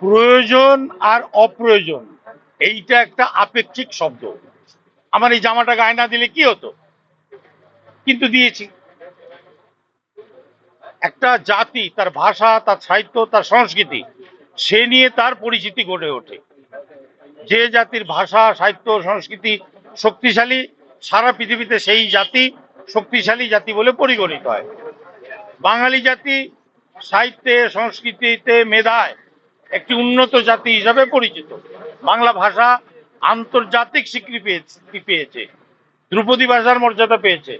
প্রয়োজন আর অপ্রয়োজন, এইটা একটা আপেক্ষিক শব্দ। আমার এই জামাটা গায়ে না দিলে কি হতো? কিন্তু দিয়েছি। একটা জাতি, তার ভাষা, তার সাহিত্য, তার সংস্কৃতি, সে নিয়ে তার পরিচিতি গড়ে ওঠে। যে জাতির ভাষা, সাহিত্য, সংস্কৃতি শক্তিশালী, সারা পৃথিবীতে সেই জাতি শক্তিশালী জাতি বলে পরিগণিত হয়। বাঙালি জাতি সাহিত্যে, সংস্কৃতিতে মেধায়। একটি উন্নত জাতি হিসাবে পরিচিত। বাংলা ভাষা আন্তর্জাতিক স্বীকৃতি পেয়েছে ধ্রুপদী ভাষার মর্যাদা পেয়েছে।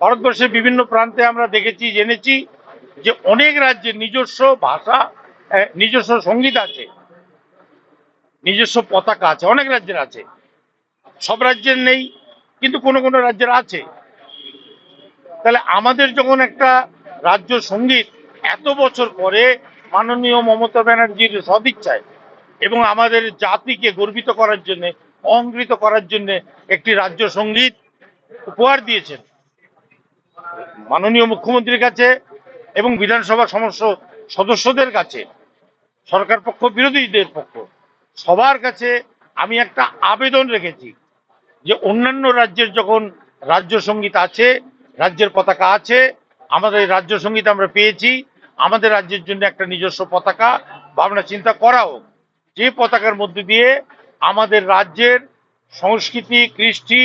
ভারতবর্ষের বিভিন্ন প্রান্তে আমরা দেখেছি, জেনেছি যে অনেক রাজ্যে নিজস্ব ভাষা নিজস্ব সংগীত আছে, নিজস্ব পতাকা আছে, অনেক রাজ্যের আছে। সব রাজ্যের নেই, কিন্তু কোনো কোনো রাজ্যের আছে। তাহলে আমাদের যখন একটা রাজ্য সংগীত এত বছর পরে মাননীয় মমতা ব্যানার্জির সদিচ্ছায় এবং আমাদের জাতিকে গর্বিত করার জন্য অহংকৃত করার জন্য একটি রাজ্য সংগীত উপহার দিয়েছেন মাননীয় মুখ্যমন্ত্রীর কাছে এবং বিধানসভা সমস্ত সদস্যদের কাছে, সরকার পক্ষ, বিরোধীদের পক্ষ। সবার কাছে আমি একটা আবেদন রেখেছি যে অন্যান্য রাজ্যের যখন রাজ্য সংগীত আছে, রাজ্যের পতাকা আছে, আমাদের রাজ্য সংগীত আমরা পেয়েছি। আমাদের রাজ্যের জন্য একটা নিজস্ব পতাকা ভাবনা চিন্তা করা হোক। যে পতাকার মধ্যে দিয়ে আমাদের রাজ্যের সংস্কৃতি কৃষ্টি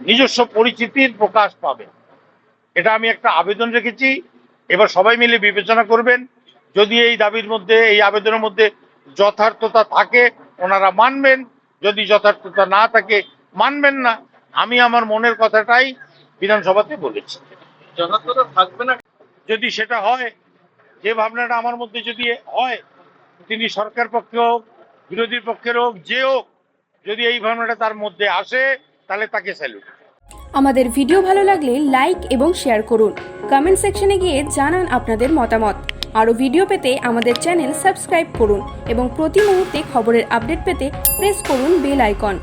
নিজস্ব পরিচিতির প্রকাশ পাবে। এটা আমি একটা আবেদন রেখেছি। এবার সবাই মিলে বিবেচনা করবেন। যদি এই দাবির মধ্যে এই আবেদনের মধ্যে যথার্থতা থাকে ওনারা মানবেন। যদি যথার্থতা না থাকে মানবেন না। আমি আমার মনের কথাটাই বিধানসভাতে বলেছি। যথার্থতা থাকবে না। যদি সেটা হয় যে ভাবনাটা আমার মধ্যে যদি হয়, তিনি সরকার পক্ষে হোক, বিরোধী পক্ষের হোক, যে হোক, যদি এই ভাবনাটা তার মধ্যে আসে, তাহলে তাকে স্যালুট আমাদের ভিডিও ভালো লাগলে লাইক এবং শেয়ার করুন। কমেন্ট সেকশনে গিয়ে জানান আপনাদের মতামত। আরও ভিডিও পেতে আমাদের চ্যানেল সাবস্ক্রাইব করুন এবং প্রতি মুহূর্তে খবরের আপডেট পেতে প্রেস করুন বেল আইকন